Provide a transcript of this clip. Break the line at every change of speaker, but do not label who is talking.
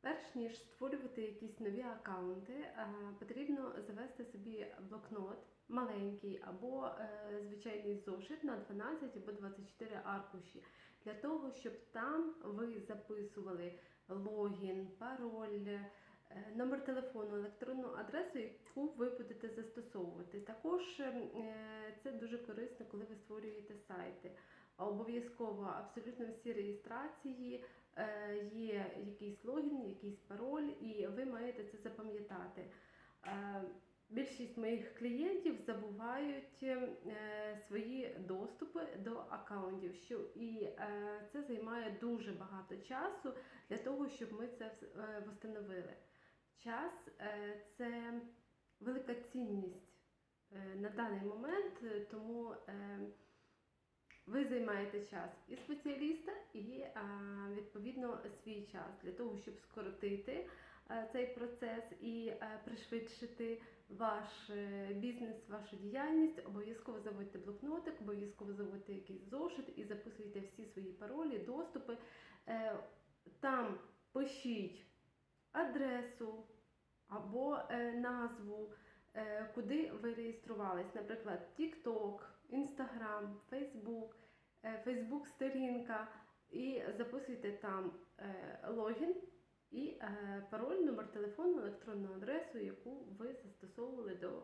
Перш ніж створювати якісь нові аккаунти, е, потрібно завести собі блокнот маленький або е, звичайний зошит на 12 або 24 аркуші для того, щоб там ви записували логін, пароль, е, номер телефону, електронну адресу, яку ви будете застосовувати. Також це дуже корисно, коли ви створюєте сайти. Обов'язково абсолютно всі реєстрації е, є якийсь логін, якийсь пароль, і ви маєте це запам'ятати. Е, Більшість моїх клієнтів забувають е, свої доступи до аккаунтів, що і це займає дуже багато часу для того, щоб ми це встановили. Час це велика цінність на даний момент, тому ви займаєте час і спеціаліста, і відповідно свій час для того, щоб скоротити е, цей процес і е, пришвидшити ваш е, бізнес, вашу діяльність. Обов'язково заводьте блокнотик, обов'язково заводьте якийсь зошит і записуйте всі свої паролі, доступи. Там пишіть адресу або назву, куди ви реєструвались, наприклад, TikTok, Instagram, Facebook, е, Facebook сторінка, і записуйте там е, логін і е, пароль, номер телефону, електронну адресу, яку ви застосовували до.